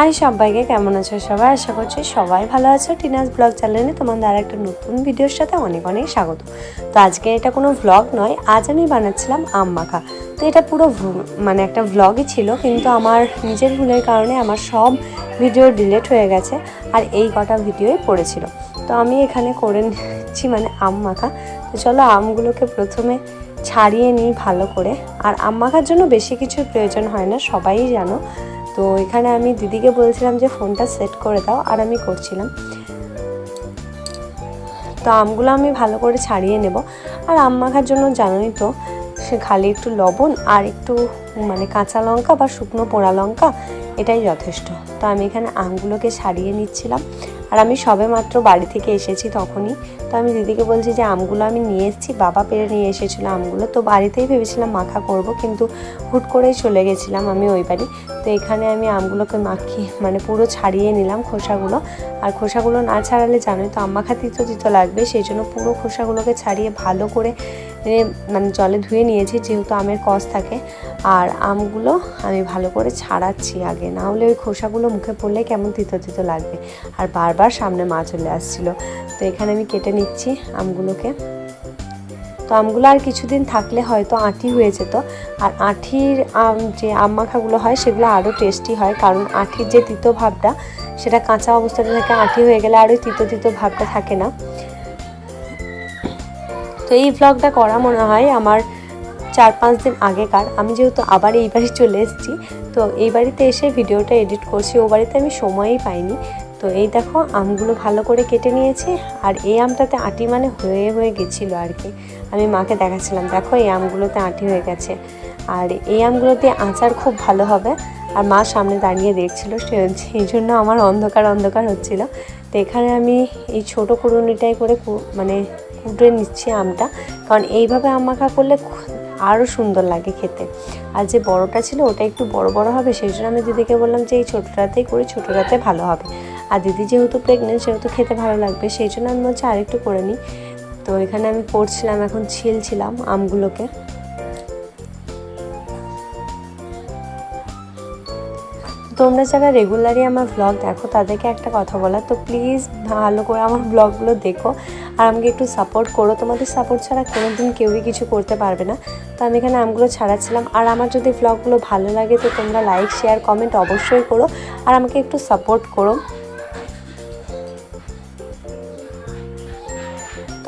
High সবাইকে, কেমন আছো সবাই? আশা করছি সবাই ভালো আছো। টিনাস ব্লগ চ্যানেলে তোমাদের আর একটা নতুন ভিডিওর সাথে অনেক অনেক স্বাগত। তো আজকে এটা কোনো ভ্লগ নয়, আজ আমি বানাচ্ছিলাম আম মাখা। তো এটা পুরো মানে একটা ভ্লগই ছিল, কিন্তু আমার নিজের ভুলের কারণে আমার সব ভিডিও ডিলিট হয়ে গেছে, আর এই কটা ভিডিওই পড়েছিল। তো আমি এখানে করে নিচ্ছি মানে আম মাখা। তো চলো আমগুলোকে প্রথমে ছাড়িয়ে নিই ভালো করে। আর আম মাখার জন্য বেশি কিছু প্রয়োজন হয় না, সবাই জানো। তো এখানে আমি দিদিকে বলছিলাম যে ফোনটা সেট করে দাও, আর আমি করছিলাম। তো আমগুলো আমি ভালো করে ছাড়িয়ে নেব। আর আম মাখার জন্য জানোই তো, সে খালি একটু লবণ আর একটু মানে কাঁচা লঙ্কা বা শুকনো পোড়া লঙ্কা, এটাই যথেষ্ট। তো আমি এখানে আমগুলোকে ছাড়িয়ে নিচ্ছিলাম। আর আমি সবে মাত্র বাড়ি থেকে এসেছি তখনই। তো আমি দিদিকে বলছি যে, আমগুলো আমি নিয়ে এসেছি, বাবা পেরে নিয়ে এসেছিল আমগুলো। তো বাড়িতেই ভেবেছিলাম মাখা করব, কিন্তু হুট করেই চলে গেছিলাম আমি ওই বাড়ি। তো এখানে আমি আমগুলোকে মাখিয়ে মানে পুরো ছাড়িয়ে নিলাম খোসাগুলো। আর খোসাগুলো না ছাড়ালে জানোই তো আম মাখা তিতো তিতো লাগবে, সেই জন্য পুরো খোসাগুলোকে ছাড়িয়ে ভালো করে মানে জলে ধুয়ে নিয়েছি, যেহেতু আমের কষ থাকে। আর আমগুলো আমি ভালো করে ছাড়াচ্ছি আগে। না হলে ওই খোসাগুলো মুখে পড়লে কেমন তিতো তিতো লাগবে। আর বারবার সামনে মা চলে আসছিল। তো এখানে আমি কেটে নিচ্ছি আমগুলোকে। তো আমগুলো আর কিছুদিন থাকলে হয়তো আঁটি হয়ে যেত। আর আঁঠির আম, যে আম মাখাগুলো হয়, সেগুলো আরও টেস্টি হয়। কারণ আঁঠির যে তিতো ভাবটা, সেটা কাঁচা অবস্থাতে থাকে, আঁটি হয়ে গেলে আরও তিতো তিতো ভাবটা থাকে না। তো এই ব্লগটা করা মনে হয় আমার চার পাঁচ দিন আগেকার। আমি যেহেতু আবার এই বাড়ি চলে এসেছি, তো এই বাড়িতে এসে ভিডিওটা এডিট করছি। ও বাড়িতে আমি সময়ই পাইনি। তো এই দেখো, আমগুলো ভালো করে কেটে নিয়েছি আর এই আমটাতে আটি মানে হয়ে হয়ে গেছিল আর কি। আমি মাকে দেখাচ্ছিলাম, দেখো এই আমগুলোতে আটি হয়ে গেছে। আর এই আমগুলোতে আচার খুব ভালো হবে। আর মা সামনে দাঁড়িয়ে দেখছিল সেই জন্য আমার অন্ধকার অন্ধকার হচ্ছিল। তো এখানে আমি এই ছোটো কুড়ুনিটাই করে মানে কুটে নিচ্ছি আমটা। কারণ এইভাবে আম মাখা করলে আরও সুন্দর লাগে খেতে। আর যে বড়টা ছিল ওটা একটু বড় বড় হবে, সেই জন্য আমি দিদিকে বললাম যে এই ছোটোটাতেই করি, ছোটোটাতে ভালো হবে। আর দিদি যেহেতু প্রেগনেন্ট সেহেতু খেতে ভালো লাগবে, সেই জন্য আমি বলছি আরেকটু করে নিই। তো এখানে আমি করছিলাম, এখন ছিলছিলাম আমগুলোকে। তোমরা যারা রেগুলারই আমার ব্লগ দেখো, তাদেরকে একটা কথা বলা, তো প্লিজ ভালো করে আমার ব্লগগুলো দেখো আর আমাকে একটু সাপোর্ট করো। তোমাদের সাপোর্ট ছাড়া কোনো দিন কেউই কিছু করতে পারবে না। তো আমি এখানে আমগুলো ছাড়াচ্ছিলাম। আর আমার যদি ব্লগগুলো ভালো লাগে, তো তোমরা লাইক শেয়ার কমেন্ট অবশ্যই করো। আর আমাকে একটু সাপোর্ট করো।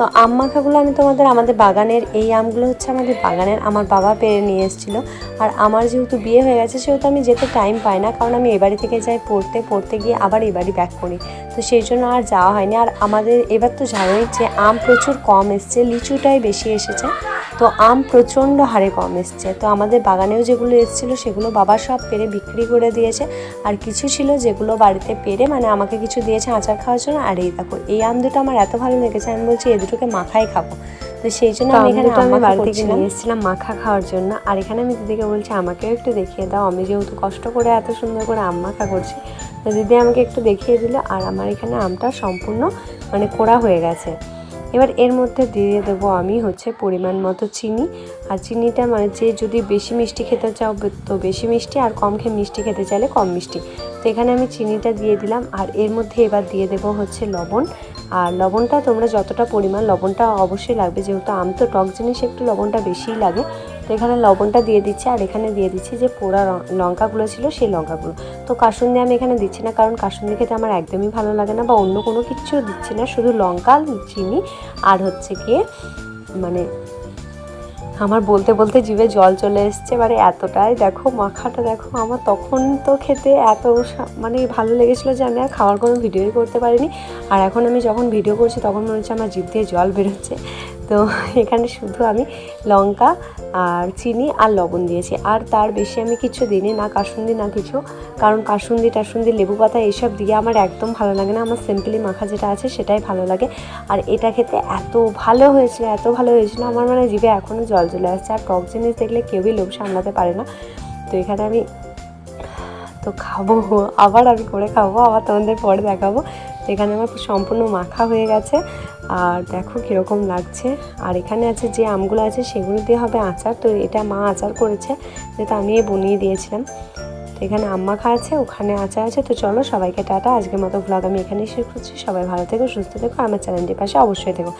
তো আম মাখাগুলো আমি তোমাদের আমাদের বাগানের, এই আমগুলো হচ্ছে আমাদের বাগানের, আমার বাবা পেরে নিয়ে এসেছিল। আর আমার যেহেতু বিয়ে হয়ে গেছে, সেহেতু আমি যেতে টাইম পাই না, কারণ আমি এ বাড়ি থেকে যাই পড়তে পড়তে গিয়ে আবার এই বাড়ি ব্যাক করি। তো সেই জন্য আর যাওয়া হয়নি। আর আমাদের এবার তো জানোই যে আম প্রচুর কম এসছে, লিচুটাই বেশি এসেছে। তো আম প্রচণ্ড হারে কম এসছে। তো আমাদের বাগানেও যেগুলো এসেছিল সেগুলো বাবা সব পেরে বিক্রি করে দিয়েছে। আর কিছু ছিল যেগুলো বাড়িতে পেরে মানে আমাকে কিছু দিয়েছে আচার খাওয়ার জন্য। আর এই দেখো এই আম দুটো আমার এত ভালো লেগেছে আমি বলছি এই দুটোকে মাখাই খাব। তো সেই জন্য আমি এখানে আম বাড়ি থেকে নিয়ে এসেছিলাম মাখা খাওয়ার জন্য। আর এখানে আমি দিদিকে বলছি আমাকেও একটু দেখিয়ে দাও। আমি যেহেতু কষ্ট করে এত সুন্দর করে আম মাখা করছি তো দিদি আমাকে একটু দেখিয়ে দিল। আর আমার এখানে আমটা সম্পূর্ণ মানে কোড়া হয়ে গেছে। এবার এর মধ্যে দিয়ে দেবো আমি হচ্ছে পরিমাণ মতো চিনি। আর চিনিটা মানে যে যদি বেশি মিষ্টি খেতে চাও, তো বেশি মিষ্টি আর কম খেয়ে মিষ্টি খেতে চাইলে কম মিষ্টি। তো এখানে আমি চিনিটা দিয়ে দিলাম। আর এর মধ্যে এবার দিয়ে দেবো হচ্ছে লবণ। আর লবণটা তোমরা যতটা পরিমাণ, লবণটা অবশ্যই লাগবে। যেহেতু আম তো টক জিনিস একটু লবণটা বেশিই লাগে। তো এখানে লবণটা দিয়ে দিচ্ছি, আর এখানে দিয়ে দিচ্ছি যে পোড়া লঙ্কাগুলো ছিল সেই লঙ্কাগুলো। তো কাসুন্দি আমি এখানে দিচ্ছি না, কারণ কাসুন্দি খেতে আমার একদমই ভালো লাগে না বা অন্য কোনো কিছু দিচ্ছি না, শুধু লঙ্কা, চিনি, আর হচ্ছে গিয়ে মানে আমার বলতে বলতে জিভে জল চলে এসছে, এবারে এতটাই দেখো মাখাটা দেখো আমার, তখন তো খেতে এত মানে ভালো লেগেছিলো যে আমি আর খাওয়ার কোনো ভিডিওই করতে পারিনি। আর এখন আমি যখন ভিডিও করছি তখন মনে হচ্ছে আমার জিভ দিয়ে জল বেরোচ্ছে। তো এখানে শুধু আমি লঙ্কা আর চিনি আর লবণ দিয়েছি। আর তার বেশি আমি কিছু দিইনি, না কাসুন্দি, না কিছু। কারণ কাসুন্দি, টাসুন্দি, লেবু পাতা এইসব দিয়ে আমার একদম ভালো লাগে না। আমার সিম্পলি মাখা যেটা আছে সেটাই ভালো লাগে। আর এটা খেতে এত ভালো হয়েছিল, এত ভালো হয়েছিল, আমার মানে জিভে এখনও জল চলে আসছে। আর টক জিনিস দেখলে কেউই লোভ সামলাতে পারে না। তো এখানে আমি তো খাব, আবার আমি করে খাব, আবার তোমাদের পরে দেখাবো। এখানে আমার সম্পূর্ণ মাখা হয়ে গেছে। আর দেখো কীরকম লাগছে। আর এখানে আছে যে আমগুলো আছে, সেগুলো দিয়ে হবে আচার। তো এটা মা আচার করেছে যেটা আমি বনিয়ে দিয়েছিলাম। তো এখানে আম্মা খাচ্ছে ওখানে আচার আছে। তো চলো সবাইকে টাটা। আজকের মতো ভ্লগ আমি এখানেই শেষ করছি। সবাই ভালো থেকো, সুস্থ থেকো। আমার চ্যানেলটির পাশে অবশ্যই থেকো।